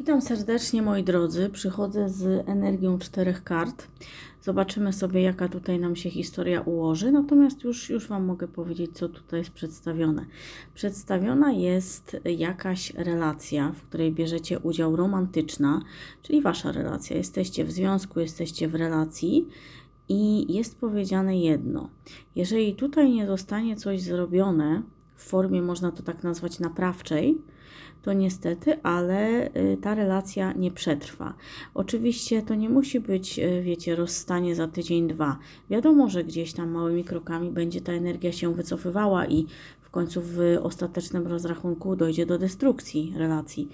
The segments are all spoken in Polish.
Witam serdecznie moi drodzy. Przychodzę z energią czterech kart. Zobaczymy sobie, jaka tutaj nam się historia ułoży. Natomiast już, już Wam mogę powiedzieć, co tutaj jest przedstawione. Przedstawiona jest jakaś relacja, w której bierzecie udział romantyczna, czyli Wasza relacja. Jesteście w związku, jesteście w relacji. I jest powiedziane jedno: jeżeli tutaj nie zostanie coś zrobione w formie, można to tak nazwać, naprawczej, to niestety, ale y, ta relacja nie przetrwa. Oczywiście to nie musi być, y, wiecie, rozstanie za tydzień, dwa. Wiadomo, że gdzieś tam małymi krokami będzie ta energia się wycofywała i w końcu w ostatecznym rozrachunku dojdzie do destrukcji relacji.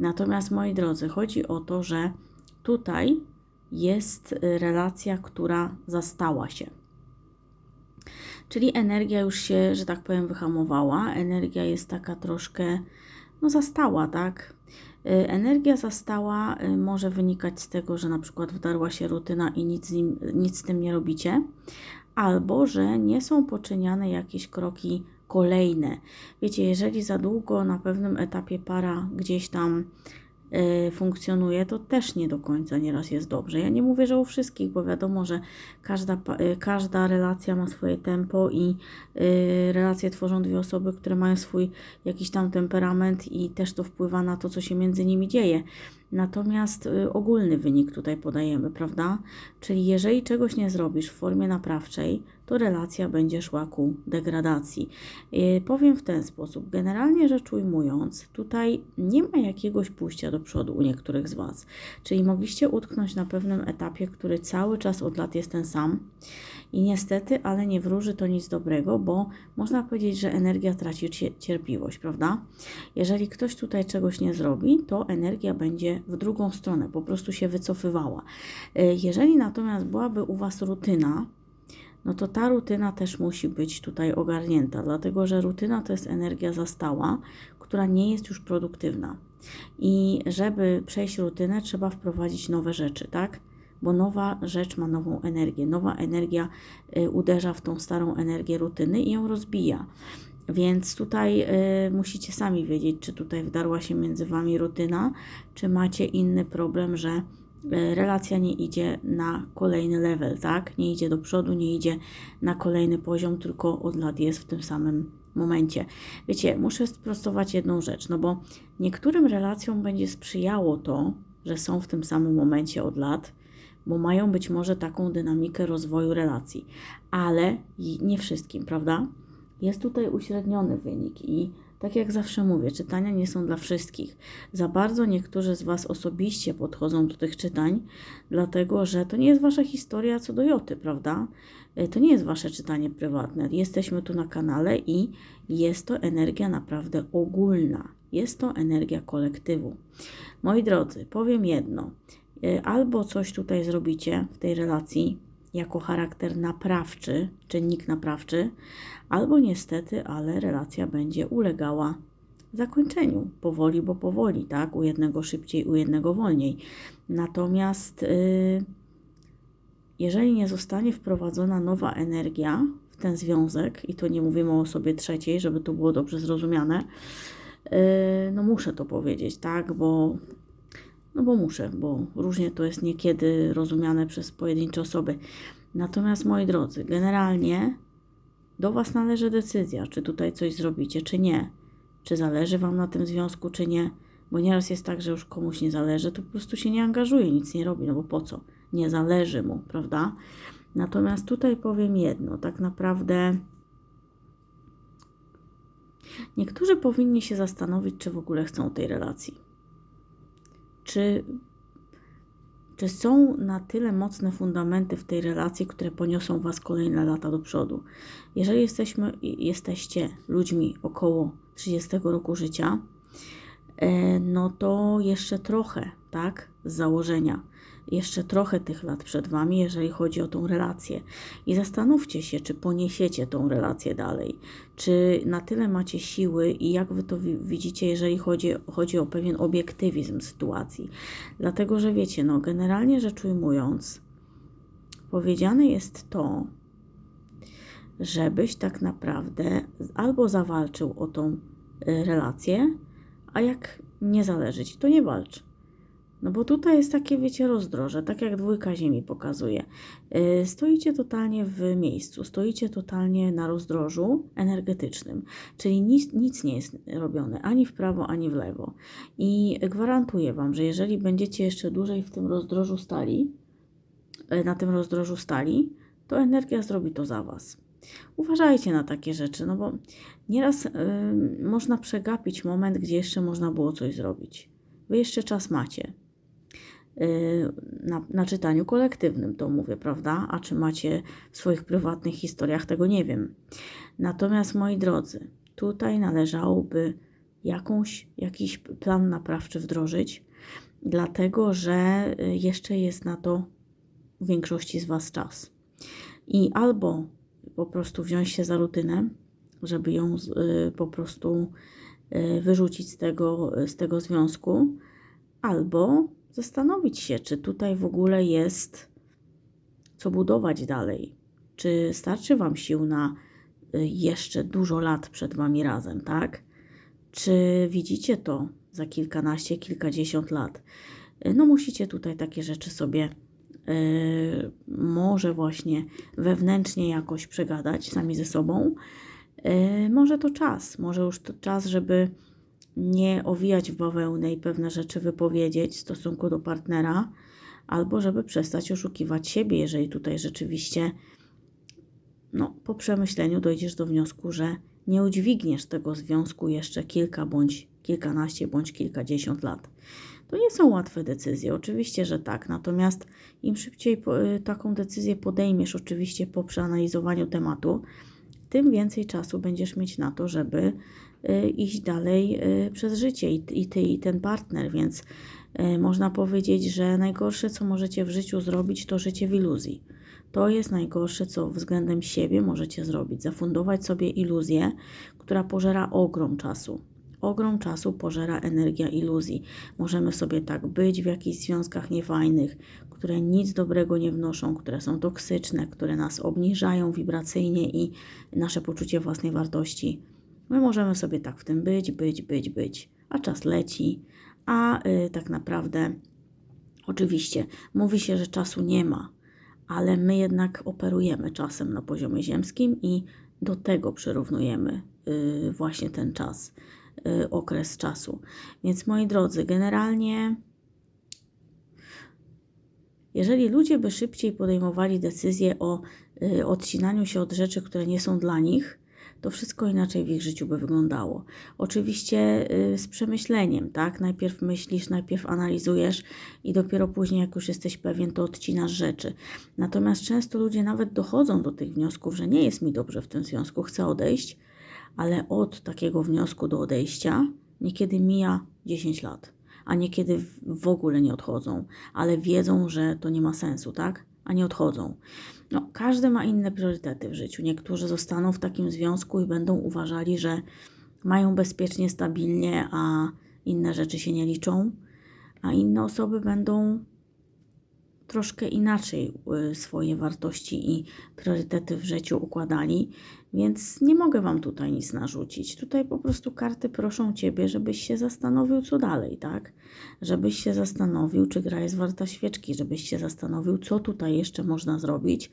Natomiast, moi drodzy, chodzi o to, że tutaj jest y, relacja, która zastała się. Czyli energia już się, że tak powiem, wyhamowała. Energia jest taka troszkę no zastała, tak? Y, energia zastała y, może wynikać z tego, że na przykład wdarła się rutyna i nic z, nim, nic z tym nie robicie, albo że nie są poczyniane jakieś kroki kolejne. Wiecie, jeżeli za długo na pewnym etapie para gdzieś tam funkcjonuje, to też nie do końca nieraz jest dobrze. Ja nie mówię, że u wszystkich, bo wiadomo, że każda, y, każda relacja ma swoje tempo i y, relacje tworzą dwie osoby, które mają swój jakiś tam temperament i też to wpływa na to, co się między nimi dzieje. Natomiast ogólny wynik tutaj podajemy, prawda? Czyli jeżeli czegoś nie zrobisz w formie naprawczej, to relacja będzie szła ku degradacji. Yy, powiem w ten sposób, generalnie rzecz ujmując, tutaj nie ma jakiegoś pójścia do przodu u niektórych z Was, czyli mogliście utknąć na pewnym etapie, który cały czas od lat jest ten sam i niestety, ale nie wróży to nic dobrego, bo można powiedzieć, że energia traci cierpliwość, prawda? Jeżeli ktoś tutaj czegoś nie zrobi, to energia będzie w drugą stronę, po prostu się wycofywała. Yy, jeżeli natomiast byłaby u Was rutyna, no to ta rutyna też musi być tutaj ogarnięta, dlatego że rutyna to jest energia zastała, która nie jest już produktywna. I żeby przejść rutynę, trzeba wprowadzić nowe rzeczy, tak? Bo nowa rzecz ma nową energię. Nowa energia y, uderza w tą starą energię rutyny i ją rozbija. Więc tutaj y, musicie sami wiedzieć, czy tutaj wdarła się między wami rutyna, czy macie inny problem, że E, relacja nie idzie na kolejny level, tak? Nie idzie do przodu, nie idzie na kolejny poziom, tylko od lat jest w tym samym momencie. Wiecie, muszę sprostować jedną rzecz, no bo niektórym relacjom będzie sprzyjało to, że są w tym samym momencie od lat, bo mają być może taką dynamikę rozwoju relacji, ale nie wszystkim, prawda? Jest tutaj uśredniony wynik i tak jak zawsze mówię, czytania nie są dla wszystkich. Za bardzo niektórzy z Was osobiście podchodzą do tych czytań, dlatego że to nie jest Wasza historia co do joty, prawda? E, to nie jest Wasze czytanie prywatne. Jesteśmy tu na kanale i jest to energia naprawdę ogólna. Jest to energia kolektywu. Moi drodzy, powiem jedno. E, albo coś tutaj zrobicie w tej relacji, jako charakter naprawczy, czynnik naprawczy, albo niestety, ale relacja będzie ulegała zakończeniu powoli, bo powoli, tak? U jednego szybciej, u jednego wolniej. Natomiast yy, jeżeli nie zostanie wprowadzona nowa energia w ten związek, i to nie mówimy o osobie trzeciej, żeby to było dobrze zrozumiane, yy, no muszę to powiedzieć, tak? Bo no bo muszę, bo różnie to jest niekiedy rozumiane przez pojedyncze osoby. Natomiast moi drodzy, generalnie do Was należy decyzja, czy tutaj coś zrobicie, czy nie. Czy zależy Wam na tym związku, czy nie. Bo nieraz jest tak, że już komuś nie zależy, to po prostu się nie angażuje, nic nie robi, no bo po co? Nie zależy mu, prawda? Natomiast tutaj powiem jedno, tak naprawdę niektórzy powinni się zastanowić, czy w ogóle chcą tej relacji czy, czy są na tyle mocne fundamenty w tej relacji, które poniosą Was kolejne lata do przodu. Jeżeli jesteśmy, jesteście ludźmi około 30 roku życia, e, no to jeszcze trochę, tak, z założenia jeszcze trochę tych lat przed Wami, jeżeli chodzi o tą relację. I zastanówcie się, czy poniesiecie tą relację dalej, czy na tyle macie siły i jak Wy to widzicie, jeżeli chodzi, chodzi o pewien obiektywizm sytuacji. Dlatego, że wiecie, no generalnie rzecz ujmując, powiedziane jest to, żebyś tak naprawdę albo zawalczył o tą y, relację, a jak nie zależy ci, to nie walcz No bo tutaj jest takie, wiecie, rozdroże, tak jak dwójka ziemi pokazuje. Yy, Stoicie totalnie w miejscu, stoicie totalnie na rozdrożu energetycznym, czyli nic, nic nie jest robione ani w prawo, ani w lewo. I gwarantuję Wam, że jeżeli będziecie jeszcze dłużej w tym rozdrożu stali, e, na tym rozdrożu stali, to energia zrobi to za Was. Uważajcie na takie rzeczy, no bo nieraz y, można przegapić moment, gdzie jeszcze można było coś zrobić. Wy jeszcze czas macie. Y, na, na czytaniu kolektywnym to mówię, prawda? A czy macie w swoich prywatnych historiach, tego nie wiem. Natomiast moi drodzy, tutaj należałoby jakąś, jakiś plan naprawczy wdrożyć, dlatego że y, jeszcze jest na to w większości z Was czas. I albo po prostu wziąć się za rutynę, żeby ją y, po prostu y, wyrzucić z tego, z tego związku, albo zastanowić się, czy tutaj w ogóle jest co budować dalej. Czy starczy Wam sił na y, jeszcze dużo lat przed Wami razem, tak? Czy widzicie to za kilkanaście, kilkadziesiąt lat? Y, No, musicie tutaj takie rzeczy sobie y, może właśnie wewnętrznie jakoś przegadać sami ze sobą. Y, Może to czas, może już to czas, żeby nie owijać w bawełnę i pewne rzeczy wypowiedzieć w stosunku do partnera, albo żeby przestać oszukiwać siebie, jeżeli tutaj rzeczywiście no, po przemyśleniu dojdziesz do wniosku, że nie udźwigniesz tego związku jeszcze kilka bądź kilkanaście bądź kilkadziesiąt lat. To nie są łatwe decyzje, oczywiście, że tak. Natomiast im szybciej y, taką decyzję podejmiesz, oczywiście po przeanalizowaniu tematu, tym więcej czasu będziesz mieć na to, żeby y, iść dalej y, przez życie i, i ty, i ten partner. Więc y, można powiedzieć, że najgorsze, co możecie w życiu zrobić, to życie w iluzji. To jest najgorsze, co względem siebie możecie zrobić. Zafundować sobie iluzję, która pożera ogrom czasu. Ogrom czasu pożera energia iluzji. Możemy sobie tak być w jakichś związkach niefajnych, które nic dobrego nie wnoszą, które są toksyczne, które nas obniżają wibracyjnie i nasze poczucie własnej wartości. My możemy sobie tak w tym być, być, być, być, a czas leci, a y, tak naprawdę oczywiście mówi się, że czasu nie ma, ale my jednak operujemy czasem na poziomie ziemskim i do tego przyrównujemy y, właśnie ten czas, okres czasu. Więc moi drodzy, generalnie jeżeli ludzie by szybciej podejmowali decyzje o y, odcinaniu się od rzeczy, które nie są dla nich, to wszystko inaczej w ich życiu by wyglądało. Oczywiście y, z przemyśleniem, tak? Najpierw myślisz, najpierw analizujesz i dopiero później, jak już jesteś pewien, to odcinasz rzeczy. Natomiast często ludzie nawet dochodzą do tych wniosków, że nie jest mi dobrze w tym związku, chcę odejść, ale od takiego wniosku do odejścia niekiedy mija 10 lat, a niekiedy w- ogóle nie odchodzą, ale wiedzą, że to nie ma sensu, tak? A nie odchodzą. No, każdy ma inne priorytety w życiu. Niektórzy zostaną w takim związku i będą uważali, że mają bezpiecznie, stabilnie, a inne rzeczy się nie liczą, a inne osoby będą troszkę inaczej y, swoje wartości i priorytety w życiu układali, więc nie mogę Wam tutaj nic narzucić. Tutaj po prostu karty proszą Ciebie, żebyś się zastanowił, co dalej, tak? Żebyś się zastanowił, czy gra jest warta świeczki, żebyś się zastanowił, co tutaj jeszcze można zrobić,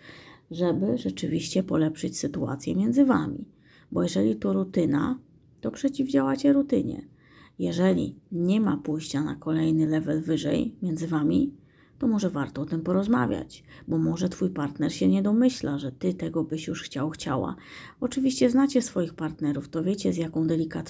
żeby rzeczywiście polepszyć sytuację między Wami. Bo jeżeli to rutyna, to przeciwdziałacie rutynie. Jeżeli nie ma pójścia na kolejny level wyżej między Wami, to może warto o tym porozmawiać, bo może Twój partner się nie domyśla, że Ty tego byś już chciał, chciała. Oczywiście znacie swoich partnerów, to wiecie z jaką delikatnością